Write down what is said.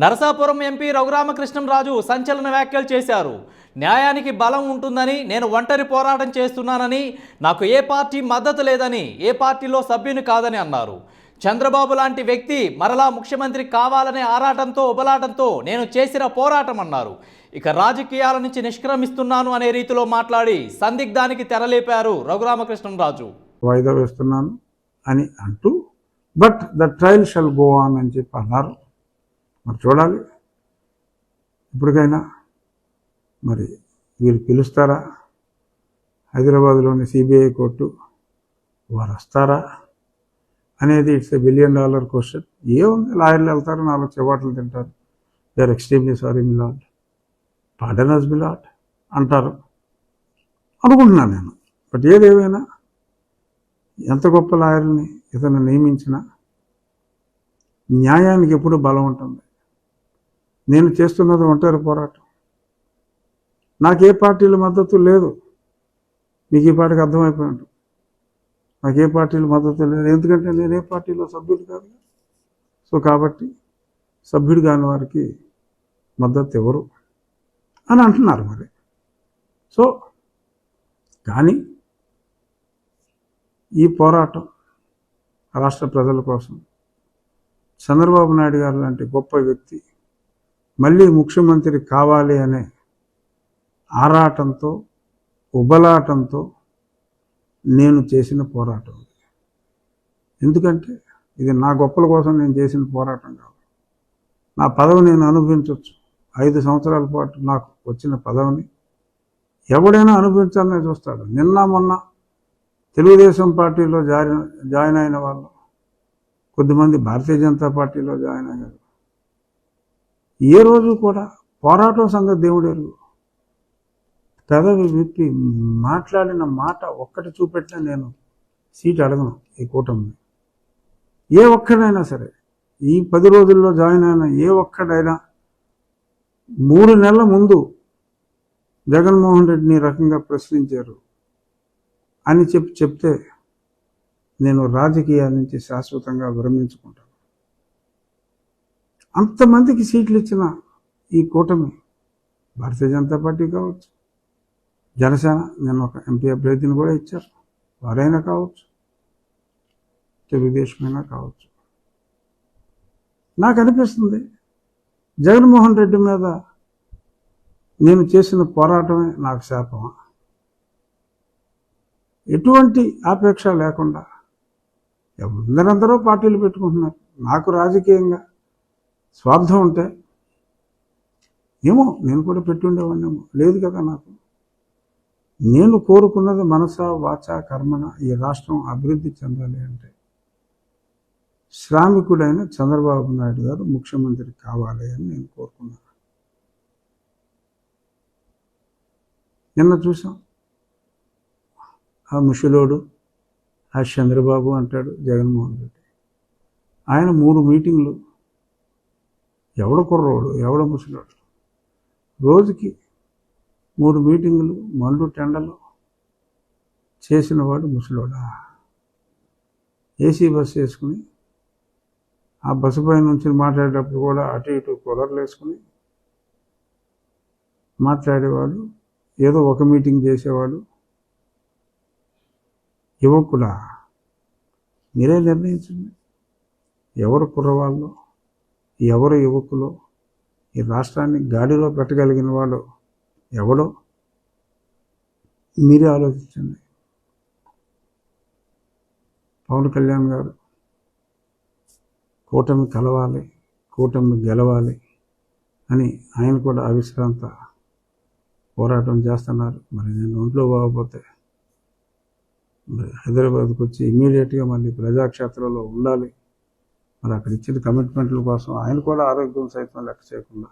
Narasapuram MP Raghurama Krishnam Raju సంచలన వ్యాఖ్యలు చేశారు. న్యాయానికి బలం ఉంటుందని నేను ఒంటరి పోరాటం చేస్తున్నానని నాకు ఏ పార్టీ మద్దతు లేదని ఏ పార్టీలో సభ్యుని కాదని అన్నారు. చంద్రబాబు లాంటి వ్యక్తి మరలా ముఖ్యమంత్రి కావాలనే ఆరాటంతో ఉబలాటంతో నేను చేసిన పోరాటం అన్నారు. ఇక రాజకీయాల నుంచి నిష్క్రమిస్తున్నాను అనే రీతిలో మాట్లాడి సందిగ్ధానికి తెరలేపారు రఘురామకృష్ణంరాజు వాయిదా వేస్తున్నాను అని అంటూ but the trial shall go on అని చెప్పి అన్నారు. మరి చూడాలి. ఇప్పటికైనా మరి వీళ్ళు పిలుస్తారా? హైదరాబాద్లోని సిబిఐ కోర్టు వారు వస్తారా? అనేది it's a billion dollar question ఏముంది? లాయర్లు వెళ్తారు నాలుగు చెవాట్లు తింటారు. They are extremely sorry milord pardon us అంటారు. అనుకుంటున్నాను నేను. బట్ ఏదేమైనా ఎంత గొప్ప లాయర్ని ఇతను నియమించినా న్యాయానికి ఎప్పుడు బలం ఉంటుంది. నేను చేస్తున్నది ఒంటరి పోరాటం. నాకు ఏ పార్టీల మద్దతు లేదు. మీకు ఈ పాటికి అర్థమైపోయి ఉంటుంది నాకు ఏ పార్టీల మద్దతు లేదు. ఎందుకంటే నేను ఏ పార్టీలో సభ్యుడు కాదు. సో కాబట్టి సభ్యుడు కాని వారికి మద్దతు ఎవరు అని అంటున్నారు మరి. సో కానీ ఈ పోరాటం రాష్ట్ర ప్రజల కోసం చంద్రబాబు నాయుడు గారు లాంటి గొప్ప వ్యక్తి మళ్ళీ ముఖ్యమంత్రి కావాలి అనే ఆరాటంతో ఉబలాటంతో నేను చేసిన పోరాటం ఎందుకంటే ఇది నా గొప్పల కోసం నేను చేసిన పోరాటం కాదు. నా పదవి నేను అనుభవించవచ్చు ఐదు సంవత్సరాల పాటు నాకు వచ్చిన పదవిని ఎవడైనా అనుభవించాలని చూస్తాడు. నిన్న మొన్న తెలుగుదేశం పార్టీలో జాయిన్ జాయిన్ అయిన వాళ్ళు కొద్దిమంది భారతీయ జనతా పార్టీలో జాయిన్ అయ్యారు. ఏ రోజు కూడా పోరాటం సంగతి దేవుడు పెదవి విప్పి మాట్లాడిన మాట ఒక్కటి చూపెట్టినా నేను సీట్ అడగను ఈ కూటమిని. ఏ ఒక్కడైనా సరే ఈ పది రోజుల్లో జాయిన్ అయిన ఏ ఒక్కడైనా మూడు నెలల ముందు జగన్మోహన్ రెడ్డిని రకంగా ప్రశ్నించారు అని చెప్పి చెప్తే నేను రాజకీయాల నుంచి శాశ్వతంగా విరమించుకుంటాను. అంతమందికి సీట్లు ఇచ్చిన ఈ కూటమి భారతీయ జనతా పార్టీ కావచ్చు. జనసేన నేను ఒక ఎంపీ అభ్యర్థిని కూడా ఇచ్చారు. వారైనా కావచ్చు. తెలుగుదేశమైనా కావచ్చు. నాకు అనిపిస్తుంది జగన్మోహన్ రెడ్డి మీద నేను చేసిన పోరాటమే నాకు శాపమా ఎటువంటి ఆపేక్ష లేకుండా అందరందరూ పార్టీలు పెట్టుకుంటున్నారు. నాకు రాజకీయంగా స్వార్థం ఉంటే ఏమో నేను కూడా పెట్టుండేవాడినేమో. లేదు కదా నాకు. నేను కోరుకున్నది మనస వాచ కర్మన ఈ రాష్ట్రం అభివృద్ధి చెందాలి అంటే శ్రామికుడైన చంద్రబాబు నాయుడు గారు ముఖ్యమంత్రి కావాలి అని నేను కోరుకున్నాను. నిన్న చూసాం. ఆ ముషిలోడు ఆ చంద్రబాబు అంటాడు జగన్మోహన్ రెడ్డి. ఆయన మూడు మీటింగ్లు ఎవడ కుర్రోడు ఎవడ ముసలోడు? రోజుకి మూడు మీటింగులు మళ్ళు టెండలు చేసినవాడు ముసలోడా? ఏసీ బస్సు వేసుకుని ఆ బస్సు పైన నుంచి మాట్లాడేటప్పుడు కూడా అటు ఇటు కూలర్లు వేసుకుని మాట్లాడేవాడు ఏదో ఒక మీటింగ్ చేసేవాడు. యువకుడా మీరే నిర్ణయించండి. ఎవరు కుర్రవాళ్ళు? ఎవరు యువకులు? ఈ రాష్ట్రాన్ని గాడిలో పెట్టగలిగిన వాడు ఎవడో? మీరే ఆలోచించండి. పవన్ కళ్యాణ్ గారు కూటమి కలవాలి కూటమి గెలవాలి అని ఆయన కూడా అవిశ్రాంత పోరాటం చేస్తున్నారు. మరి నేను ఒంట్లో బాగపోతే మరి హైదరాబాద్కి వచ్చి ఇమీడియట్గా మళ్ళీ ప్రజాక్షేత్రంలో ఉండాలి. మరి అక్కడ ఇచ్చిన కమిట్మెంట్ల కోసం. ఆయన కూడా ఆరోగ్యం సైతం లెక్క చేయకుండా